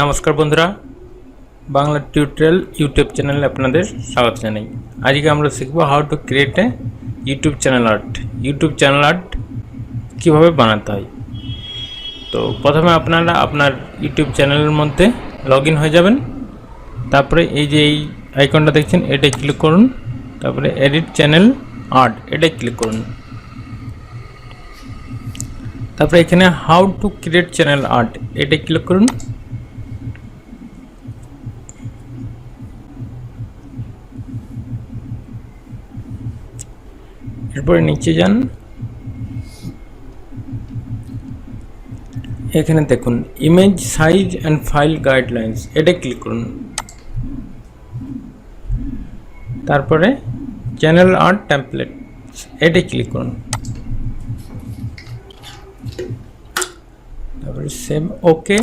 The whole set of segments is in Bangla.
নমস্কার বন্ধুরা, বাংলা টিউটোরিয়াল ইউটিউব চ্যানেলে আপনাদের স্বাগত জানাই। আজকে আমরা শিখব how to create a YouTube channel art YouTube channel art কীভাবে বানাতে হয়? তো প্রথমে আপনারা আপনার ইউটিউব চ্যানেলের মধ্যে লগ হয়ে যাবেন। তারপরে এই যে এই আইকনটা দেখছেন, এটাই ক্লিক করুন। তারপরে এডিট চ্যানেল আর্ট এটাই ক্লিক করুন। তারপরে এখানে how to create channel art এটাই ক্লিক করুন। এরপরে নিচে যান। এখানে দেখুন image size and file guidelines এটা ক্লিক করুন। তারপরে চ্যানেল আর্ট টেমপ্লেট এটা ক্লিক করুন। তারপরে সেভ ওকে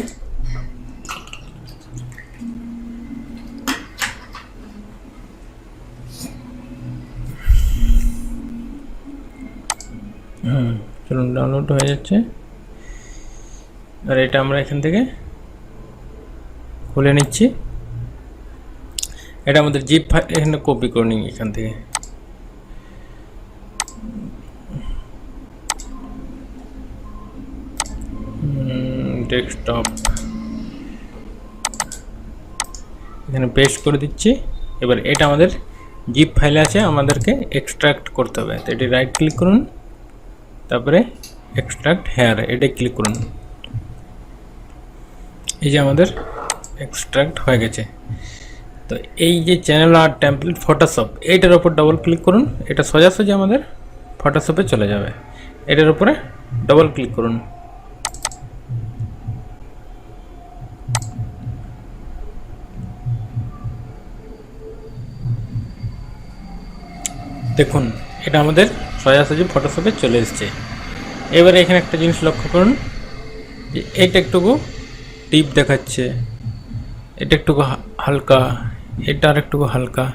হুম, চলুন ডাউনলোড হয়ে যাচ্ছে। আর এটা আমরা এখান থেকে খুলে নিচ্ছি। এটা আমাদের জিপ ফাইল এখানে কপি করে নিই এখান থেকে। ডেস্কটপ এখানে পেস্ট করে দিচ্ছি। এবার এটা আমাদের জিপ ফাইলে আছে, আমাদেরকে এক্সট্রাক্ট করতে হবে। তো এটি রাইট ক্লিক করুন। তারপরে এক্সট্রাক্ট হেয়ার এটা ক্লিক করুন। এই যে আমাদের এক্সট্রাক্ট হয়ে গেছে। তো এই যে চ্যানেল আর টেমপ্লেট ফটোশপ এইটার উপর ডবল ক্লিক করুন। এটা সোজাসুজি আমাদের ফটোশপে চলে যাবে। এটার উপরে ডবল ক্লিক করুন। দেখুন, এটা আমাদের সোজাসুজি ফটোশপে চলে এসছে। এবারে এখানে একটা জিনিস লক্ষ্য করুন, যে এটা একটুকু টিপ দেখাচ্ছে, এটা একটুকু হালকা, এটা আর একটুকু হালকা।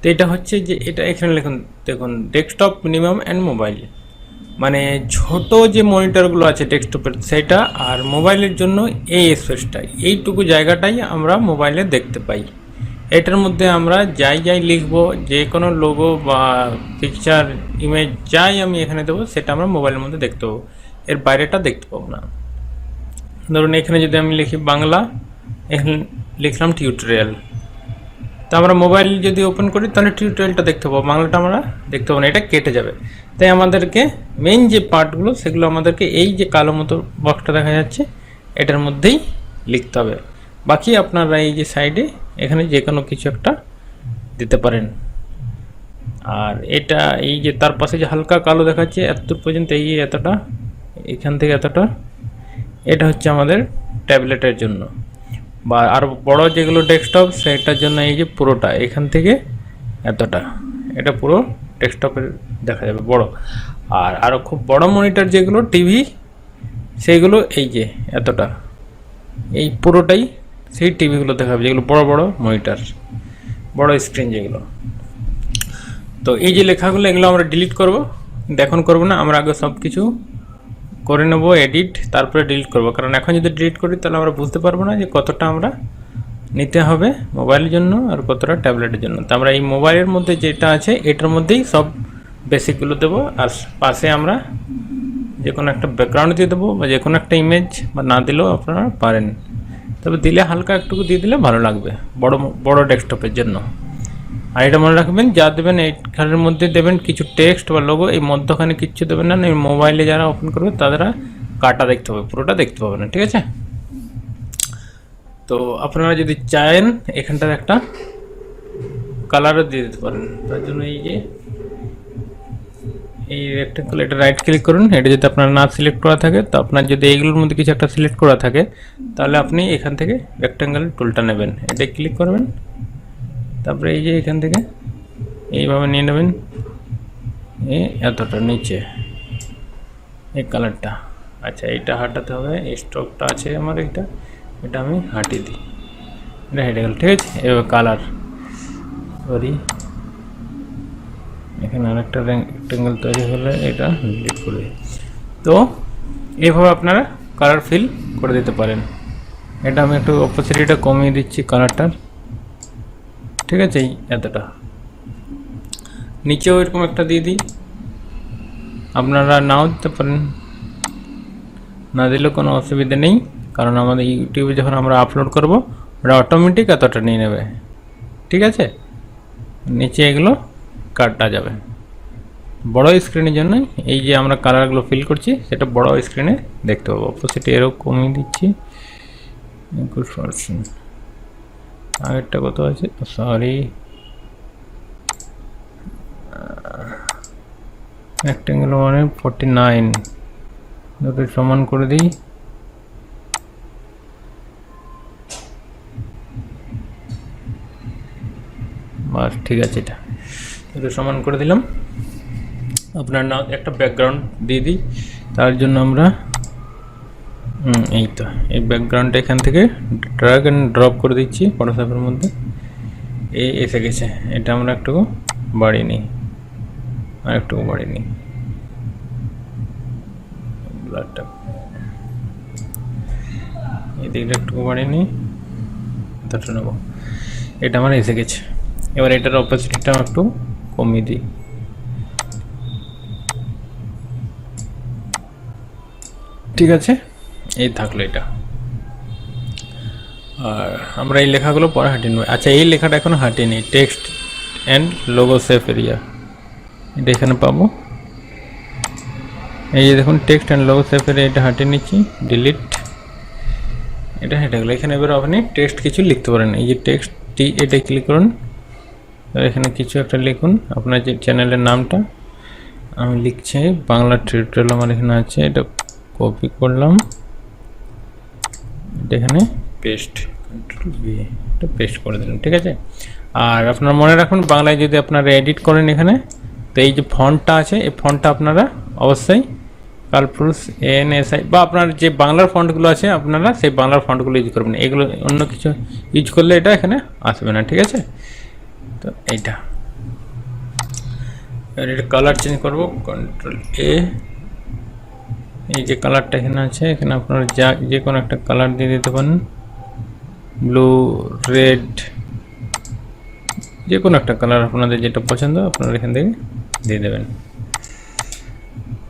তো এটা হচ্ছে যে এটা এখানে লিখুন, দেখুন ডেস্কটপ মিনিমাম অ্যান্ড মোবাইল মানে ছোট যে মনিটরগুলো আছে ডেস্কটপের সেটা আর মোবাইলের জন্য এই স্পেসটা এইটুকু জায়গাটাই আমরা মোবাইলে দেখতে পাই। এটার মধ্যে আমরা যাই যাই লিখব, যে কোনো লোগো বা পিকচার ইমেজ যাই আমি এখানে দেবো, সেটা আমরা মোবাইলের মধ্যে দেখতে পাবো। এর বাইরেটা দেখতে পাবো না। ধরুন এখানে যদি আমি লিখি বাংলা, এখানে লিখলাম টিউটোরিয়াল তো আমরা মোবাইল যদি ওপেন করি, তাহলে টিউটোরিয়ালটা দেখতে পাবো। বাংলাটা আমরা দেখতে পাবো না, এটা কেটে যাবে। তাই আমাদেরকে মেইন যে পার্টগুলো সেগুলো আমাদেরকে এই যে কালো মতো বক্সটা দেখা যাচ্ছে, এটার মধ্যেই লিখতে হবে। বাকি আপনারা এই যে সাইডে এখানে যে কোনো কিছু একটা দিতে পারেন। আর এটা এই যে তার পাশে যে হালকা কালো দেখাচ্ছে, এতদূর পর্যন্ত এই এতটা, এখান থেকে এতটা, এটা হচ্ছে আমাদের ট্যাবলেটের জন্য। বা আর বড় যেগুলো ডেস্কটপ, সেটার জন্য এই যে পুরোটা, এখান থেকে এতটা, এটা পুরো ডেস্কটপের দেখা যাবে, বড়। আর আরও খুব বড় মনিটর যেগুলো, টিভি সেইগুলো এই যে এতটা, এই পুরোটাই সেই টিভিগুলো দেখাবে, যেগুলো বড় বড় মনিটার, বড় স্ক্রিন যেগুলো। তো এই যে লেখাগুলো, এগুলো আমরা ডিলিট করব। এখন করব না, আমরা আগে সব কিছু করে নেব এডিট তারপরে ডিলিট করব। কারণ এখন যদি ডিলিট করি, তাহলে আমরা বুঝতে পারব না যে কতটা আমরা নিতে হবে মোবাইলের জন্য আর কতটা ট্যাবলেটের জন্য। তো আমরা এই মোবাইলের মধ্যে যেটা আছে, এটার মধ্যেই সব বেসিকগুলো দেবো। আর পাশে আমরা যে কোনো একটা ব্যাকগ্রাউন্ড দিয়ে দেবো বা যে কোনো একটা ইমেজ বা না দিলেও আপনারা পারেন। তবে দিলে হালকা একটুকু দিয়ে দিলে ভালো লাগবে, বড় বড় ডেস্কটপের জন্য। আর এটা মনে রাখবেন, যা দেবেন এইখানের মধ্যে দেবেন কিছু টেক্সট বা লোগো এই মধ্যখানে কিচ্ছু দেবেন না, এই মোবাইলে যারা ওপেন করবে তারা কাটা দেখতে হবে পুরোটা দেখতে পাবে না, ঠিক আছে? তো আপনারা যদি চান এখানটার একটা কালারও দিয়ে দিতে পারেন। তার জন্য এই যে এই রেক্টেঙ্গল এটা রাইট ক্লিক করুন। এটা যদি আপনার না সিলেক্ট করা থাকে, তো আপনার যদি এইগুলোর মধ্যে কিছু একটা সিলেক্ট করা থাকে, তাহলে আপনি এখান থেকে রেক্টেঙ্গেল টুলটা নেবেন। এটা ক্লিক করবেন। তারপরে এই যে এখান থেকে এইভাবে নিয়ে নেবেন। এই এতটা নিচে। এই কালারটা আচ্ছা এইটা হাঁটাতে হবে। এই স্ট্রোকটা আছে আমার এইটা। এটা আমি হাঁটিয়ে দিই। এটা হেঁটে গেল, ঠিক আছে? এবার কালার সরি এখানে আরেকটা রেক্টেঙ্গেল তৈরি হলে এটা ডিলিট করে। তো এইভাবে আপনারা কালার ফিল করে দিতে পারেন। এটা আমি একটু অপোসিটিটা কমিয়ে দিচ্ছি কালারটার ঠিক আছে? এতটা। নিচেও এরকম একটা দিয়ে দিই। আপনারা নাও দিতে পারেন। না দিলেও কোনো অসুবিধা নেই, কারণ আমাদের ইউটিউবে যখন আমরা আপলোড করব ওটা অটোমেটিক এতটা নিয়ে নেবে। ঠিক আছে? নিচে এগুলো কাটা যাবে। বড় স্ক্রিনের জন্য এই যে আমরা কালারগুলো ফিল করছি, সেটা বড় স্ক্রিনে দেখতে পাবো। অপোজিটে এরও কমিয়ে দিচ্ছি। একুশ আগেরটা কত আছে? সরি রেক্টেঙ্গেল মানে ফোরটি নাইন দুটো সমান করে দিই। বাস, ঠিক আছে এটা। দুটো সমান করে দিলাম। আপনার না একটা ব্যাকগ্রাউন্ড দিয়ে দিই। তার জন্য আমরা এই তো, এই ব্যাকগ্রাউন্ডটা এখান থেকে ড্রাগ অ্যান্ড ড্রপ করে দিচ্ছি ফটোশপের মধ্যে। এই এসে গেছে। এটা আমরা একটু বাড়িয়ে নিই। আর একটু বাড়িয়ে নিই। ব্লাডটা। এই দিকটা একটু বাড়িয়ে নিই। নেব। এটা আমার এসে গেছে। এবার এটার অপোজিটটা একটু কমিয়ে দিই ঠিক আছে? এই থাকল এটা। আর আমরা এই লেখাগুলো পরে হাঁটিয়ে নেব। আচ্ছা এই লেখাটা এখনও হাঁটিয়ে নিই text and logo safe area. এটা এখানে পাবো। এই যে দেখুন text and logo safe area এটা হাঁটিয়ে নিচ্ছি। ডিলিট। এটা হেঁটে গেলো। এখানে এবার আপনি টেক্সট কিছু লিখতে পারেন। এই যে টেক্সট টি এটা ক্লিক করুন। এখানে কিছু একটা লিখুন। আপনার যে চ্যানেলের নামটা, আমি লিখছি বাংলা টিউটোরিয়াল আমার এখানে আছে, এটা কপি করলাম। এখানে পেস্ট কন্ট্রোল বি এটা পেস্ট করে দিলাম, ঠিক আছে? আর আপনারা মনে রাখুন, বাংলায় যদি আপনারা এডিট করেন এখানে, তো এই যে ফন্টটা আছে, এই ফন্টটা আপনারা অবশ্যই কালপ্রুস এন এস আই বা আপনার যে বাংলার ফন্টগুলো আছে, আপনারা সেই বাংলার ফন্টগুলো ইউজ করবেন। এগুলো অন্য কিছু ইউজ করলে এটা এখানে আসবে না, ঠিক আছে? তো এইটা। এবার এটা কালার চেঞ্জ করব কন্ট্রোল এ এই যে কালারটা এখানে আছে, এখানে আপনারা যা যে কোনো একটা কালার দিয়ে দিতে পারেন। ব্লু রেড যে কোনো একটা কালার আপনাদের যেটা পছন্দ, আপনারা এখান থেকে দিয়ে দেবেন।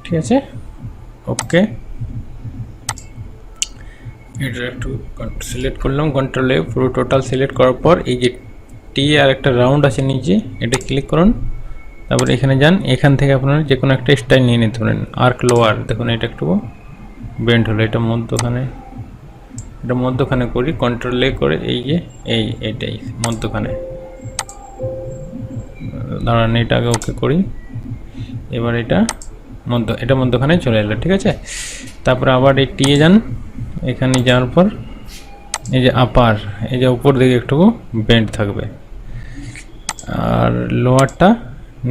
ঠিক আছে? ওকে এটা একটু সিলেক্ট করলাম কন্ট্রোলে পুরো টোটাল সিলেক্ট করার পর এই যে টি আর একটা রাউন্ড আছে নিচে, এটা ক্লিক করুন। তারপর এখানে যান, এখান থেকে আপনারা যে কোনো একটা স্টাইল নিয়ে নিতে পারেন। আর্ক লোয়ার দেখুন এটা একটু বেন্ড হলো, এটা মধ্যখানে। এটা মধ্যখানে করি কন্ট্রোলে করে, এই যে, এই, এটাই, মধ্যখানে। দাঁড়ান, এটা আগে ওকে করি। এবার এটা মধ্য, এটা মধ্যখানে চলে এলো, ঠিক আছে? তারপরে আবার এই টিয়ে যান, এখানে যাওয়ার পর এই যে আপার এই যে উপর দিকে একটু বেন্ড থাকবে। আর লোয়ারটা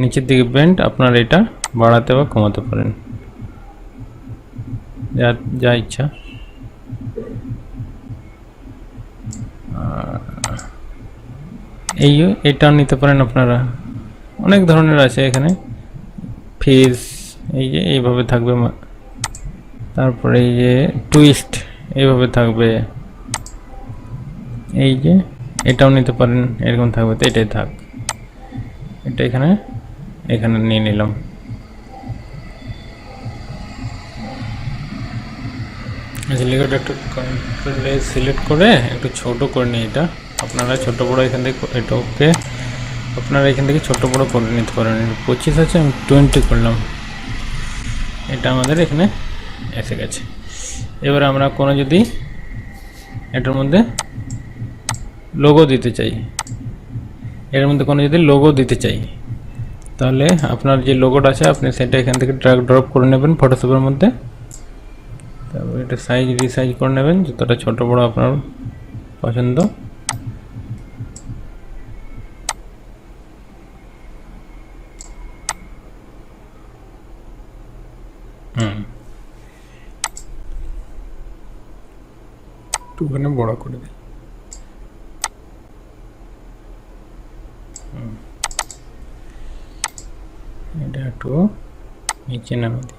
নিচের দিকে বেন্ড আপনার এটা বাড়াতে বা কমাতে পারেন। যা যা ইচ্ছা। এই এটাও নিতে পারেন আপনারা। অনেক ধরনের আছে এখানে। ফিস এই যে এইভাবে থাকবে তারপরে এই যে টুইস্ট এইভাবে থাকবে। এই যে, এটাও নিতে পারেন, এরকম থাকবে তো, এটাই থাক। এটা এখানে এখানে নিয়ে নিলাম। আচ্ছা একটু কন্ট্রোলে সিলেক্ট করে, একটু ছোট করে নিই এটা। আপনারা ছোট বড় এখান থেকে, এটা ওকে। আপনারা এখান থেকে ছোট বড় করে নিতে পারেন। পঁচিশ আছে, আমি টোয়েন্টি করলাম। এটা আমাদের এখানে এসে গেছে। এবার আমরা কোনো যদি, এটার মধ্যে লোগো দিতে চাই। এর মধ্যে কোনো যদি লোগো দিতে চাই, তাহলে আপনার যে লোগোটা আছে, আপনি সেটা এখান থেকে ড্রাগ ড্রপ করে নেবেন ফটোশপের মধ্যে। তারপর এটা সাইজ রিসাইজ করে নেবেন, যতটা ছোট বড় আপনার পছন্দ। হুম। একটুখানি বড় করে দিই একটু নিচে নামে দিই।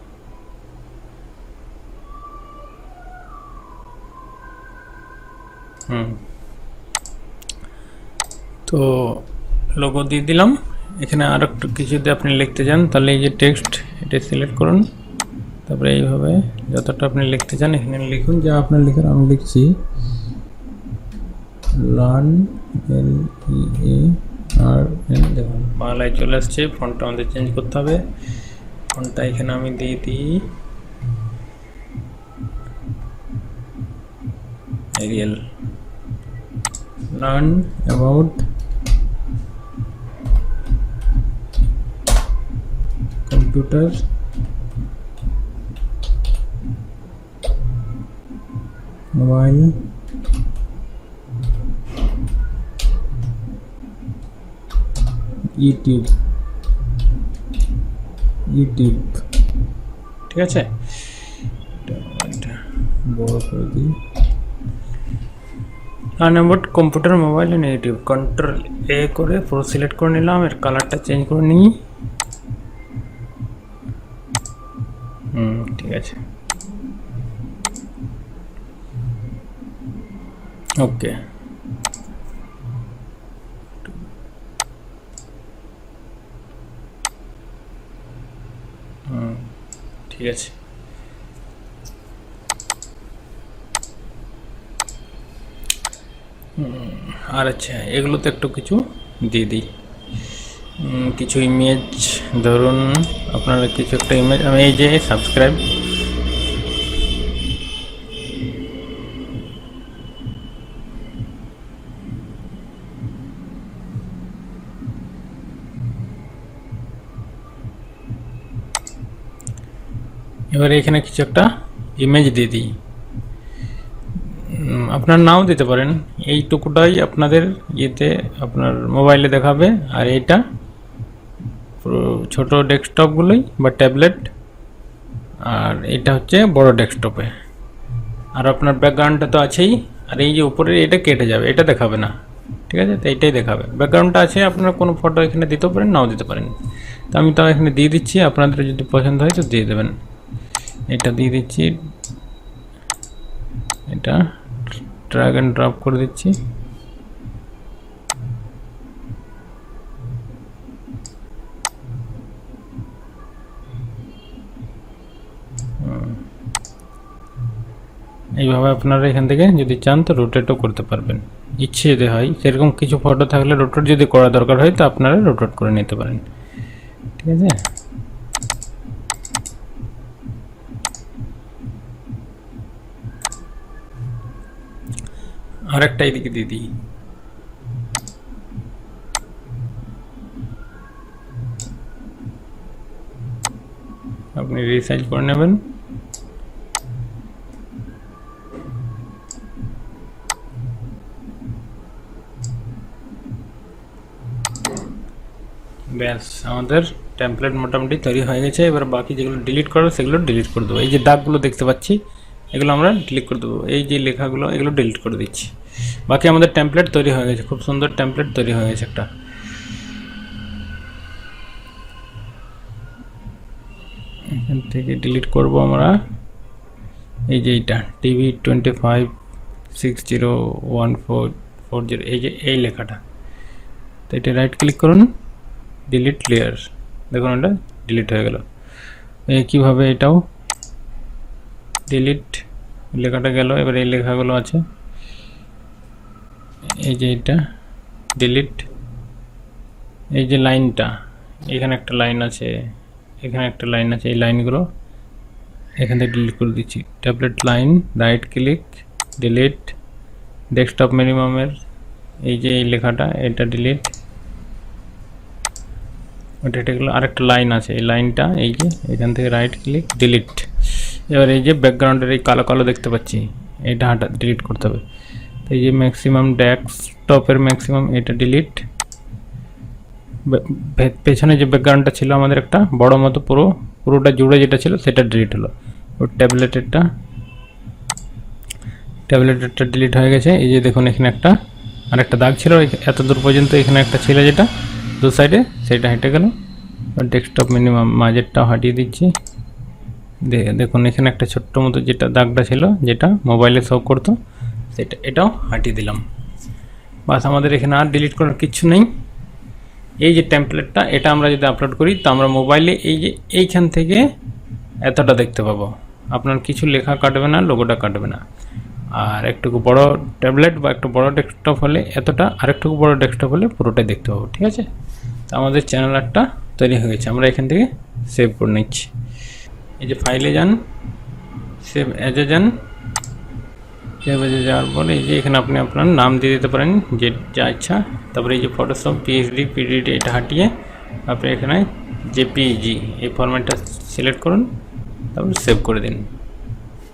হুম। তো লোগো দিয়ে দিলাম। এখানে আর একটু কিছু যদি আপনি লিখতে চান, তাহলে এই যে টেক্সট এটা সিলেক্ট করুন। তারপরে এইভাবে যতটা আপনি লিখতে চান, এখানে লিখুন। যা আপনার লিখার, আমি লিখছি। লার্ন এল ই দেখুন, বাংলায় চলে আসছে, ফোনটা আমাদের চেঞ্জ করতে হবে। ফোনটা এখানে আমি দিয়ে দিই। Arial learn about computer mobile YouTube YouTube ঠিক আছে? বড় করে দিই। Learn about computer mobile and YouTube control A করে পুরো সিলেক্ট করে নিলাম এর কালারটা চেঞ্জ করে নিই। হুম ঠিক আছে। ওকে হুম ঠিক আছে। আর আচ্ছা এগুলোতে একটু কিছু দিয়ে দিই। কিছু ইমেজ ধরুন, আপনারা কিছু একটা ইমেজ আমি এই যে সাবস্ক্রাইব এবারে এখানে কিছু একটা ইমেজ দিয়ে দিই। আপনার নাও দিতে পারেন। এইটুকুটাই আপনাদের ইয়েতে আপনার মোবাইলে দেখাবে, আর এইটা ছোটো ডেস্কটপগুলোই বা ট্যাবলেট আর এটা হচ্ছে বড় ডেস্কটপে আর আপনার ব্যাকগ্রাউন্ডটা তো আছেই, আর এই যে উপরে এটা কেটে যাবে, এটা দেখাবে না। ঠিক আছে? তো এইটাই দেখাবে। ব্যাকগ্রাউন্ডটা আছে, আপনারা কোনো ফটো এখানে দিতেও পারেন, নাও দিতে পারেন। তো আমি তো এখানে দিয়ে দিচ্ছি, আপনাদের যদি পছন্দ হয় তো দিয়ে দেবেন। এটা দিয়ে দিচ্ছি। এটা ড্র্যাগ অ্যান্ড ড্রপ করে দিচ্ছি। এইভাবে আপনারা এখান থেকে যদি চান তো রোটেটও করতে পারবেন। ইচ্ছে যদি হয়, সেরকম কিছু ফটো থাকলে রোটেট যদি করা দরকার হয়, তো আপনারা রোটেট করে নিতে পারেন। ঠিক আছে? আর একটা এদিকে দিয়ে দিই। আপনি রিসাইজ করে নেবেন। ব্যাস, আমাদের টেমপ্লেট মোটামুটি তৈরি হয়ে গেছে। এবার বাকি যেগুলো ডিলিট করার, সেগুলো ডিলিট করে দেবো। এই যে দাগগুলো দেখতে পাচ্ছি এগুলো আমরা ডিলিট করে দেবো। এই যে লেখাগুলো, এগুলো ডিলিট করে দিচ্ছি। বাকি আমাদের টেমপ্লেট তৈরি হয়ে গেছে। খুব সুন্দর টেমপ্লেট তৈরি হয়ে গেছে একটা। এখান থেকে ডিলিট করব আমরা। এই যে এইটা TV twenty five six zero one four four zero এই যে এই লেখাটা। তো এটা রাইট ক্লিক করুন ডিলিট লেয়ার দেখুন এটা ডিলিট হয়ে গেল। কীভাবে এটাও ডিলিট লেখাটা গেল, এবার এই লেখাগুলো আছে। এই যে এটা ডিলিট এই যে লাইনটা, এখানে একটা লাইন আছে, এখানে একটা লাইন আছে, এই লাইনগুলো এখান থেকে ডিলিট করে দিচ্ছি। Tablet line right click delete desktop মিনিমামের এই যে এই লেখাটা, এটা ডিলিট ওটা এটা গেলো, আরেকটা লাইন আছে, এই লাইনটা, এই যে, এখান থেকে রাইট ক্লিক ডিলিট এবার এই যে ব্যাকগ্রাউন্ডের এই কালো কালো দেখতে পাচ্ছি এইটা হাঁটা ডিলিট করতে হবে। তো এই যে ম্যাক্সিমাম ডেস্কটপের ম্যাক্সিমাম এটা ডিলিট পেছনে যে ব্যাকগ্রাউন্ডটা ছিল আমাদের একটা, বড় মতো পুরো, পুরোটা জুড়ে যেটা ছিল সেটা ডিলিট হলো। ওর ট্যাবলেটেরটা ট্যাবলেটেরটা ডিলিট হয়ে গেছে। এই যে দেখুন এখানে একটা, আরেকটা দাগ ছিল এত দূর পর্যন্ত এখানে একটা ছিল যেটা, দু সাইডে সেটা হেঁটে গেল। ডেস্কটপ মিনিমাম মাঝেরটাও হাঁটিয়ে দিচ্ছি। দেখুন, এখানে একটা ছোট্ট মতো যেটা দাগটা ছিল, যেটা মোবাইলে শো করতো, সেটা, এটাও হাঁটিয়ে দিলাম। বাস, আমাদের এখানে আর ডিলিট করার কিছু নেই। এই যে টেমপ্লেটটা এটা আমরা যদি আপলোড করি, তো আমরা মোবাইলে এই যে এইখান থেকে এতটা দেখতে পাবো। আপনার কিছু লেখা কাটবে না লোগোটা কাটবে না। আর একটুকু বড় ট্যাবলেট বা একটু বড় ডেস্কটপ হলে এতটা, আর একটুকু বড় ডেস্কটপ হলে পুরোটাই দেখতে পাবো, ঠিক আছে? তো আমাদের চ্যানেল আর্টটা তৈরি হয়ে গেছে। আমরা এখান থেকে সেভ করে নিচ্ছি। এই যে ফাইলে যান সেভ অ্যাজে যান সেভ অ্যাজে যাওয়ার পরে এই যে এখানে আপনি আপনার নাম দিয়ে দিতে পারেন, যে যা ইচ্ছা। তারপরে এই যে ফটোশপ পিএইচডি পিডিডি এটা হাঁটিয়ে আপনি এখানে জেপিজি এই ফরম্যাটটা সিলেক্ট করুন, তারপর সেভ করে দিন।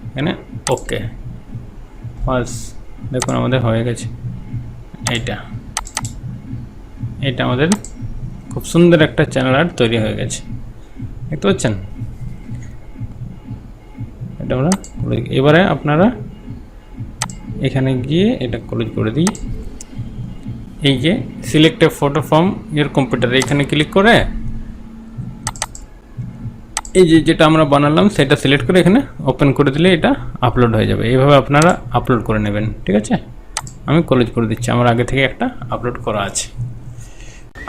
এখানে ওকে বাস দেখুন আমাদের হয়ে গেছে। এইটা। এটা আমাদের খুব সুন্দর একটা চ্যানেল আর্ট তৈরি হয়ে গেছে। দেখতে পাচ্ছেন? এটা আমরা। এবারে আপনারা এখানে গিয়ে এটা ক্লোজ করে দিই। এই যে select a photo from your computer এখানে ক্লিক করে এই যে যেটা আমরা বানালাম, সেটা সিলেক্ট করে এখানে ওপেন করে দিলে এটা আপলোড হয়ে যাবে। এইভাবে আপনারা আপলোড করে নেবেন, ঠিক আছে? আমি কলেজ করে দিচ্ছি। আমার আগে থেকে একটা আপলোড করা আছে।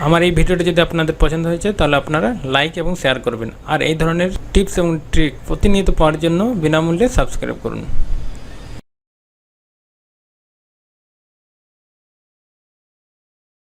আমার এই ভিডিওটি যদি আপনাদের পছন্দ হয়েছে, তাহলে আপনারা লাইক এবং শেয়ার করবেন। আর এই ধরনের টিপস এবং ট্রিক প্রতিনিয়ত পাওয়ার জন্য বিনামূল্যে সাবস্ক্রাইব করুন।